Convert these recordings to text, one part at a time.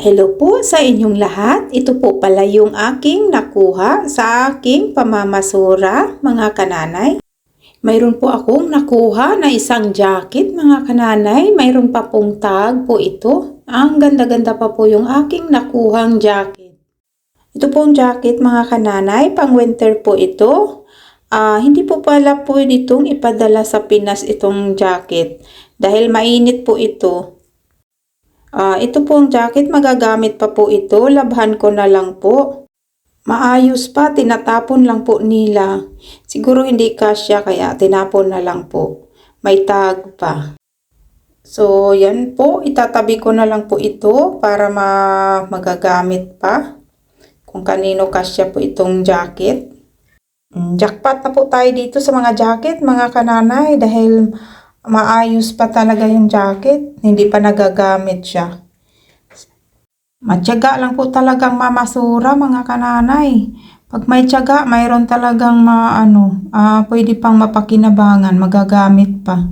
Hello po sa inyong lahat. Ito po pala yung aking nakuha sa aking pamamasura, mga kananay. Mayroon po akong nakuha na isang jacket, mga kananay. Mayroon pa pong tag po ito. Ang ganda-ganda pa po yung aking nakuhang jacket. Ito pong jacket, mga kananay. Pang winter po ito. Ah, hindi po pala pwede itong ipadala sa Pinas itong jacket. Dahil mainit po ito. Ah, ito pong jacket, magagamit pa po ito. Labhan ko na lang po. Maayos pa, tinatapon lang po nila. Siguro hindi kasya kaya tinapon na lang po. May tag pa. So, yan po. Itatabi ko na lang po ito para ma magagamit pa. Kung kanino kasya po itong jacket. Mm, Jackpot na po tayo dito sa mga jacket, mga kananay, dahil maayos pa talaga yung jacket. Hindi pa nagagamit siya. Matyaga lang po talagang mamasura, mga kananay. Pag may tiyaga, mayroon talagang maano, ah, pwede pang mapakinabangan, magagamit pa.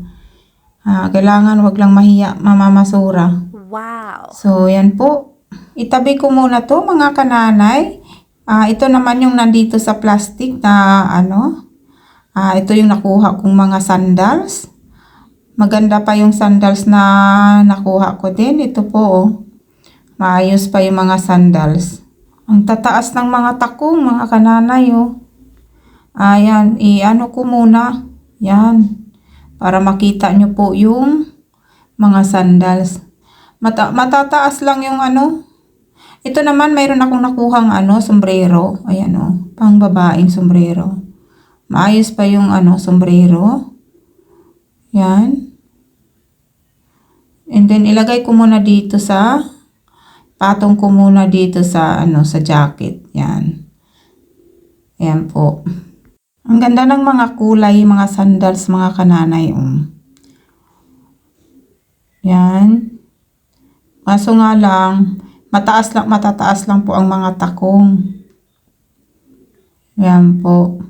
Ah, kailangan wag lang mahiya mamamasura. Wow. So, yan po. Itabi ko muna to mga kananay. Ah, ito naman yung nandito sa plastic na ano. Ah, ito yung nakuha kong mga sandals. Maganda pa yung sandals na nakuha ko din. Ito po oh. Maayos pa yung mga sandals. Ang tataas ng mga takong mga kananay oh. Ayan, i-ano ko muna. Yan. Para makita nyo po yung mga sandals. Mata matataas lang yung ano. Ito naman, mayroon akong nakuhang ano, sombrero. Ayan o, pang babaeng sombrero. Maayos pa yung ano, sombrero. Yan. And then, ilagay ko muna dito sa, patong ko muna dito sa, ano, sa jacket. Yan. Ayan po. Ang ganda ng mga kulay, mga sandals, mga kananay. Um. Yan. Kaso nga lang, mataas lang, matataas lang po ang mga takong. Yan po.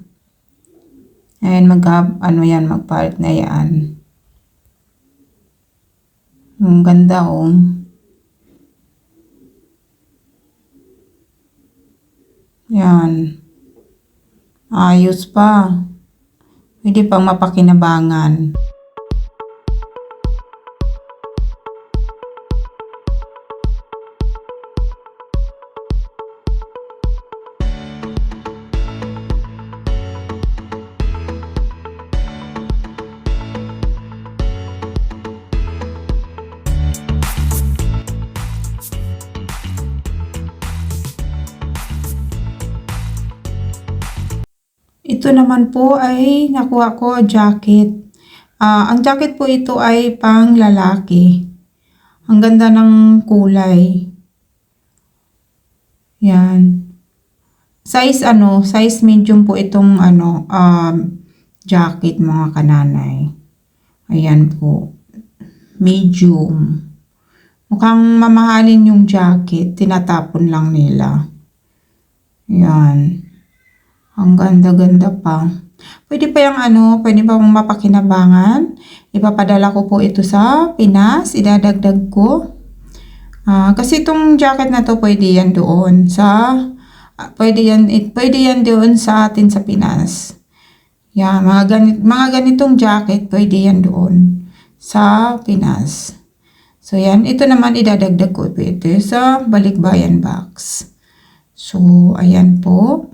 Ayan, mag, ano yan, magpalit na yan. Ang ganda, oh. Yan. Ayos pa. Pwede pang mapakinabangan. Ito naman po ay nakuha ko jacket. Ah, ang jacket po ito ay pang lalaki. Ang ganda ng kulay. Yan. Size ano, size medium po itong ano, um, jacket mga kananay. Ayan po. Medium. Mukhang mamahalin yung jacket. Tinatapon lang nila. Yan. Ang ganda-ganda pa. Pwede pa yung ano, pwede pa mong mapakinabangan. Ipapadala ko po ito sa Pinas. Idadagdag ko. Ah, kasi itong jacket na to pwede yan doon sa ah, pwede yan it, pwede yan doon sa atin sa Pinas. Yan, mga ganit, mga ganitong jacket pwede yan doon sa Pinas. So yan, ito naman idadagdag ko ito sa balikbayan box. So ayan po.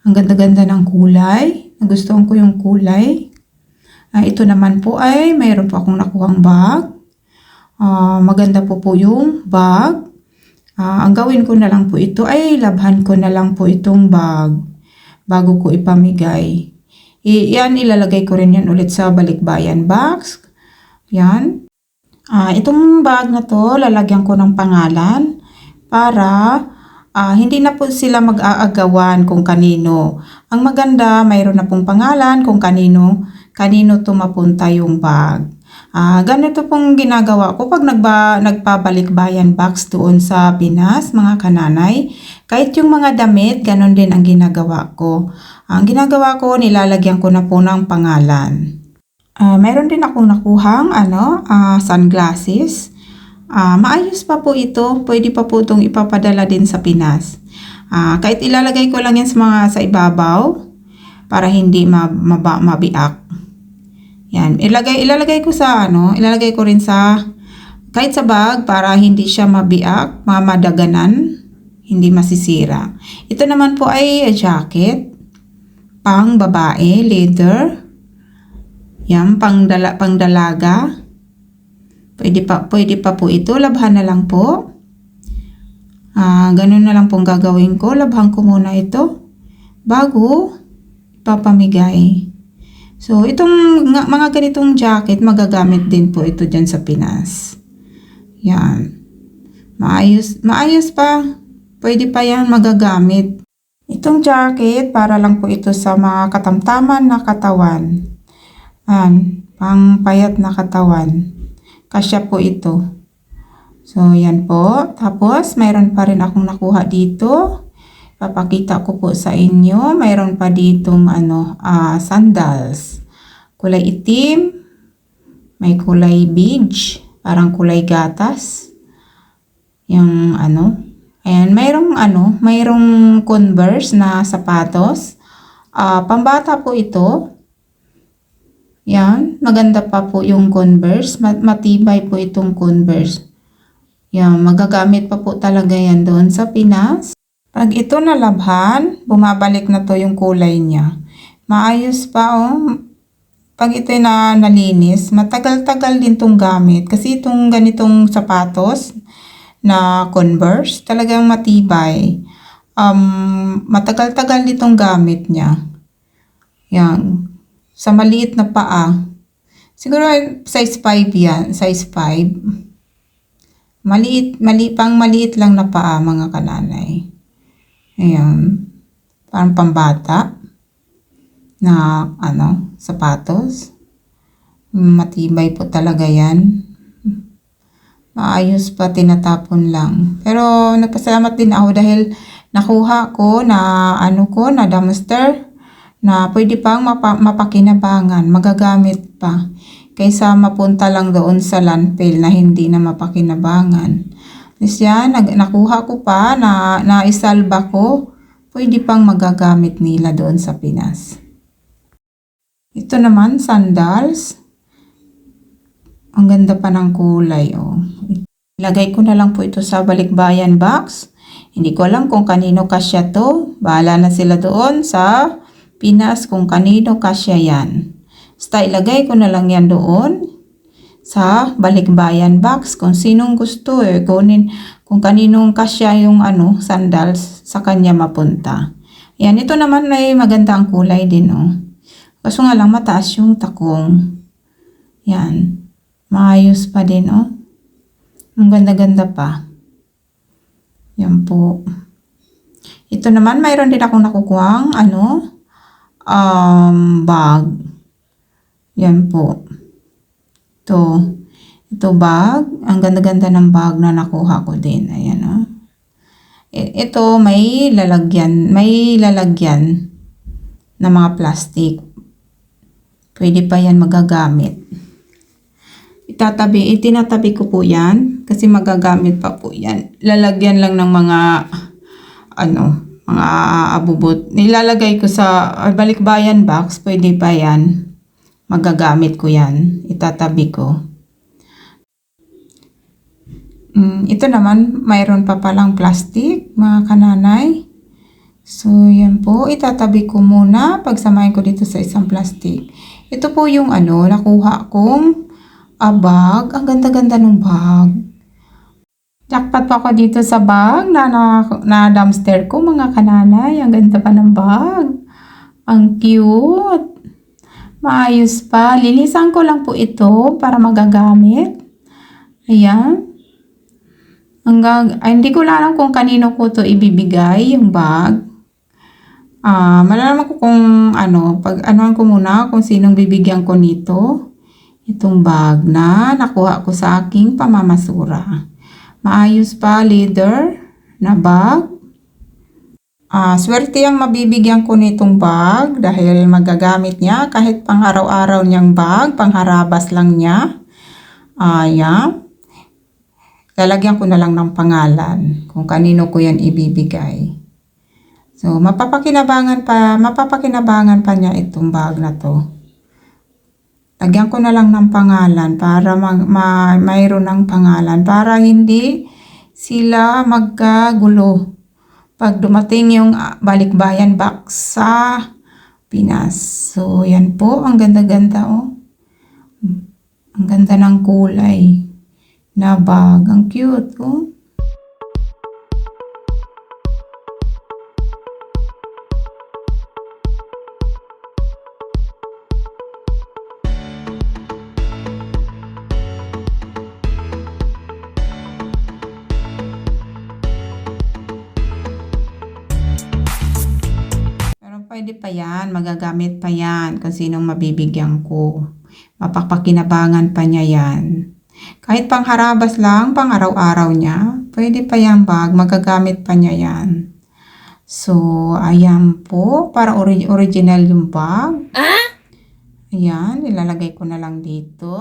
Ang ganda-ganda ng kulay. Nagustuhan ko yung kulay. Ah, ito naman po ay mayroon po akong nakuhang bag. Ah, maganda po po yung bag. Ah, ang gawin ko na lang po ito ay labhan ko na lang po itong bag bago ko ipamigay. I, yan, ilalagay ko rin yan ulit sa balikbayan box. Yan. Ah, itong bag na to, lalagyan ko ng pangalan para ah, hindi na po sila mag-aagawan kung kanino. Ang maganda, mayroon na pong pangalan kung kanino, kanino to mapunta yung bag. Ah, ganito pong ginagawa ko pag nagba, nagpabalik bayan box doon sa Pinas, mga kananay. Kahit yung mga damit, ganon din ang ginagawa ko. Ang ginagawa ko, nilalagyan ko na po ng pangalan. Ah, meron din akong nakuhang ano, ah, sunglasses. Ah, maayos pa po ito. Pwede pa po itong ipapadala din sa Pinas. Ah, kahit ilalagay ko lang yan sa mga sa ibabaw para hindi ma, maba, mabiak. Yan, ilagay ilalagay ko sa ano, ilalagay ko rin sa kahit sa bag para hindi siya mabiak, mamadaganan, hindi masisira. Ito naman po ay jacket pang babae, leather. Yan, pang, dala, pang dalaga. Pwede pa, pwede pa po ito. Labhan na lang po. Ah, ganun na lang pong gagawin ko. Labhan ko muna ito. Bago, ipapamigay. So, itong mga ganitong jacket, magagamit din po ito dyan sa Pinas. Yan. Maayos, maayos pa. Pwede pa yan magagamit. Itong jacket, para lang po ito sa mga katamtaman na katawan. Yan, pang payat na katawan. Kasya po ito. So, yan po. Tapos, mayroon pa rin akong nakuha dito. Papakita ko po sa inyo. Mayroon pa ditong ano, ah, sandals. Kulay itim. May kulay beige. Parang kulay gatas. Yung ano. Ayan, mayroong ano, mayroong Converse na sapatos. Ah, pambata po ito. Yan, maganda pa po yung Converse. Mat- Matibay po itong Converse. Yan, magagamit pa po talaga yan doon sa Pinas. Pag ito nalabhan, bumabalik na to yung kulay niya. Maayos pa oh. Pag ito na nalinis, matagal-tagal din tong gamit. Kasi itong ganitong sapatos na Converse, talagang matibay. Um, matagal-tagal ditong gamit niya. Yan. Sa maliit na paa. Siguro size 5 yan. Size 5. Maliit, mali, pang maliit lang na paa mga kananay. Ayan. Parang pambata na ano, sapatos. Matibay po talaga yan. Maayos pa, tinatapon lang. Pero nagpasalamat din ako dahil nakuha ko na ano ko, na dumpster na pwede pang mapa, mapakinabangan, magagamit pa. Kaysa mapunta lang doon sa landfill na hindi na mapakinabangan. Tapos yan, nakuha ko pa, na, naisalba ko, pwede pang magagamit nila doon sa Pinas. Ito naman, sandals. Ang ganda pa ng kulay, oh. Ilagay ko na lang po ito sa balikbayan box. Hindi ko alam kung kanino kasya to. Bahala na sila doon sa Pinas kung kanino kasya yan. Basta ilagay ko na lang yan doon sa balikbayan box kung sinong gusto eh. Kunin, kung kaninong kasya yung ano, sandals sa kanya mapunta. Yan, ito naman ay maganda ang kulay din, oh. Kaso nga lang mataas yung takong. Yan. Maayos pa din, oh. Ang ganda-ganda pa. Yan po. Ito naman, mayroon din akong nakukuhang, ano, um, bag. Yan po. Ito. Ito bag. Ang ganda-ganda ng bag na nakuha ko din. Ayan, oh. I- Ito, may lalagyan. May lalagyan na mga plastic. Pwede pa yan magagamit. Itatabi, itinatabi ko po yan kasi magagamit pa po yan. Lalagyan lang ng mga ano, mga abubot. Nilalagay ko sa ah, balikbayan box, pwede pa yan. Magagamit ko yan. Itatabi ko. Mm, ito naman, mayroon pa palang plastic, mga kananay. So, yan po. Itatabi ko muna. Pagsamahin ko dito sa isang plastic. Ito po yung ano, nakuha kong ah, bag. Ang ganda-ganda ng bag. Jackpot pa ako dito sa bag na, na, na dumpster ko, mga kananay. Ang ganda pa ng bag. Ang cute. Maayos pa. Linisan ko lang po ito para magagamit. Ayan. Hanggang, ay, hindi ko alam kung kanino ko to ibibigay, yung bag. Ah, malalaman ko kung ano, pag anuan ko muna kung sinong bibigyan ko nito. Itong bag na nakuha ko sa aking pamamasura. Maayos pa, leather na bag. Ah, swerte ang mabibigyan ko nitong bag dahil magagamit niya kahit pang araw-araw niyang bag, pangharabas lang niya. Ayan. lalagyan ko na lang ng pangalan kung kanino ko yan ibibigay. So, mapapakinabangan pa, mapapakinabangan pa niya itong bag na to. Lagyan ko na lang ng pangalan para mag, ma, mayroon ng pangalan para hindi sila magkagulo pag dumating yung ah, balikbayan back sa Pinas. So, yan po. Ang ganda-ganda, oh. Ang ganda ng kulay na bag. Ang cute, oh. Pwede pa yan, magagamit pa yan kung sinong mabibigyan ko. Mapapakinabangan pa niya yan. Kahit pang harabas lang, pang araw-araw niya, pwede pa yan bag, magagamit pa niya yan. So, ayan po, para ori- original yung bag. Ayan, ilalagay ko na lang dito.